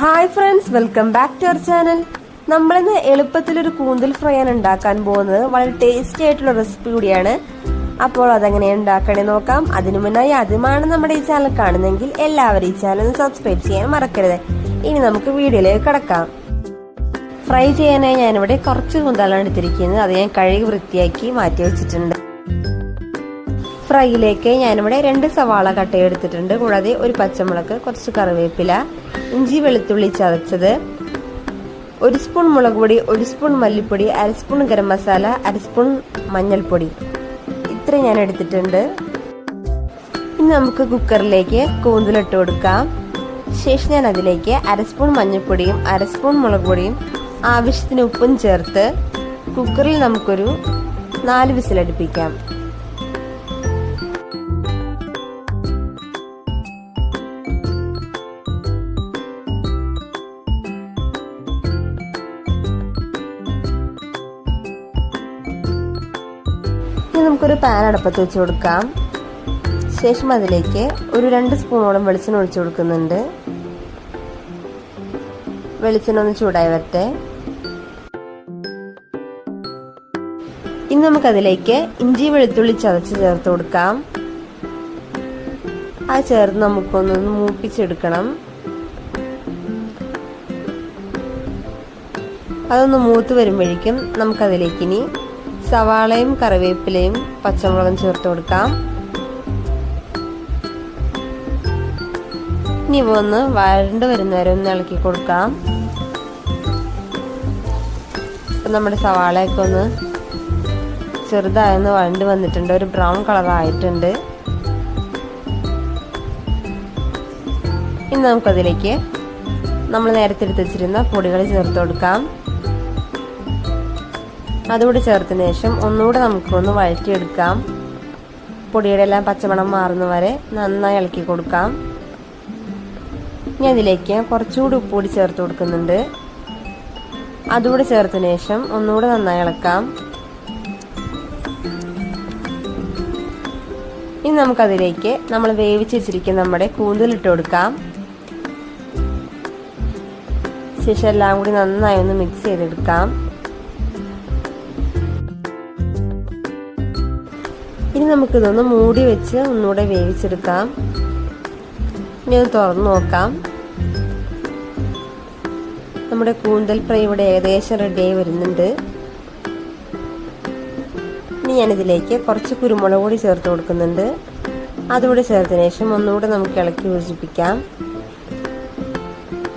Hi friends welcome back to our channel നമ്മളിന്ന് എളുപ്പത്തിൽ ഒരു കൂന്തൽ ഫ്രൈ ആണ് ഉണ്ടാക്കാൻ പോകുന്നത്. വളരെ ടേസ്റ്റി ആയിട്ടുള്ള റെസിപ്പി കൂടിയാണ്. അപ്പോൾ അതെങ്ങനെ ഉണ്ടാക്കണേ നോക്കാം. അതിനു മുന്നായി ആദ്യമാണ് നമ്മുടെ ഈ ചാനൽ കാണുന്നെങ്കിൽ എല്ലാവരും ഈ ചാനൽ സബ്സ്ക്രൈബ് ചെയ്യാൻ മറക്കരുത്. ഇനി നമുക്ക് വീഡിയോയിലേക്ക് കിടക്കാം. ഫ്രൈ ചെയ്യാനായി ഞാനിവിടെ കുറച്ച് കൂന്തലാണ് എടുത്തിരിക്കുന്നത്. അത് ഞാൻ കഴുകി വൃത്തിയാക്കി മാറ്റി വെച്ചിട്ടുണ്ട്. ഫ്രൈയിലേക്ക് ഞാനിവിടെ രണ്ട് സവാള കട്ട എടുത്തിട്ടുണ്ട്. കൂടാതെ ഒരു പച്ചമുളക് കുറച്ച് കറിവേപ്പില ഇഞ്ചി വെളുത്തുള്ളി ചതച്ചത്. ഒരു സ്പൂൺ മുളക് പൊടി ഒരു സ്പൂൺ മല്ലിപ്പൊടി അര സ്പൂൺ ഗരം മസാല അര സ്പൂൺ മഞ്ഞൾപ്പൊടി. ഇത്ര ഞാൻ എടുത്തിട്ടുണ്ട്. ഇനി നമുക്ക് കുക്കറിലേക്ക് കൂന്തലിട്ട് കൊടുക്കാം. ശേഷം ഞാൻ അതിലേക്ക് അര സ്പൂൺ മഞ്ഞൾപ്പൊടിയും അര സ്പൂൺ മുളക് പൊടിയും ആവശ്യത്തിന് ഉപ്പും ചേർത്ത് കുക്കറിൽ നമുക്കൊരു നാല് വിസിലടുപ്പിക്കാം. നമുക്കൊരു പാൻ അടുപ്പത്ത് വെച്ച് കൊടുക്കാം. ശേഷം അതിലേക്ക് ഒരു രണ്ട് സ്പൂണോളം വെളിച്ചെണ്ണ ഒഴിച്ചു കൊടുക്കുന്നുണ്ട്. വെളിച്ചെണ്ണ ഒന്ന് ചൂടായി വരട്ടെ. ഇനി നമുക്കതിലേക്ക് ഇഞ്ചി വെളുത്തുള്ളി ചതച്ച് ചേർത്ത് കൊടുക്കാം. ആ ചേർത്ത് നമുക്കൊന്ന് മൂപ്പിച്ചെടുക്കണം. അതൊന്ന് മൂത്ത് വരുമ്പോഴേക്കും നമുക്കതിലേക്ക് ഇനി സവാളയും കറിവേപ്പിലയും പച്ചമുളകും ചേർത്ത് കൊടുക്കാം. ഇനി ഒന്ന് വരണ്ട് വരുന്നവരെ ഒന്ന് ഇളക്കി കൊടുക്കാം. ഇപ്പം നമ്മുടെ സവാളയൊക്കെ ഒന്ന് ചെറുതായൊന്ന് വരണ്ട് വന്നിട്ടുണ്ട്. ഒരു ബ്രൗൺ കളർ ആയിട്ടുണ്ട്. ഇനി നമുക്കതിലേക്ക് നമ്മൾ നേരത്തെ എടുത്ത് വെച്ചിരുന്ന പൊടികൾ ചേർത്ത് കൊടുക്കാം. അതുകൂടി ചേർത്തതിന് ശേഷം ഒന്നുകൂടെ നമുക്കൊന്ന് വഴറ്റിയെടുക്കാം. പൊടിയുടെ എല്ലാം പച്ചമണം മാറുന്ന വരെ നന്നായി ഇളക്കി കൊടുക്കാം. ഇനി അതിലേക്ക് കുറച്ചുകൂടി ഉപ്പുകൂടി ചേർത്ത് കൊടുക്കുന്നുണ്ട്. അതുകൂടി ചേർത്തതിന് ശേഷം ഒന്നുകൂടെ നന്നായി ഇളക്കാം. ഇനി നമുക്കതിലേക്ക് നമ്മൾ വേവിച്ച് നമ്മുടെ കൂന്തലിട്ട് കൊടുക്കാം. ശേഷം എല്ലാം കൂടി നന്നായി ഒന്ന് മിക്സ് ചെയ്തെടുക്കാം. ഇനി നമുക്കിതൊന്ന് മൂടി വെച്ച് ഒന്നുകൂടെ വേവിച്ചെടുക്കാം. ഇനി ഒന്ന് തുറന്നു നോക്കാം. നമ്മുടെ കൂന്തൽ ഫ്രൈ ഇവിടെ ഏകദേശം റെഡിയായി വരുന്നുണ്ട്. ഇനി ഞാനിതിലേക്ക് കുറച്ച് കുരുമുളക് പൊടി ചേർത്ത് കൊടുക്കുന്നുണ്ട്. അതുകൂടി ചേർത്തതിന് ശേഷം ഒന്നുകൂടെ നമുക്ക് ഇളക്കി യോജിപ്പിക്കാം.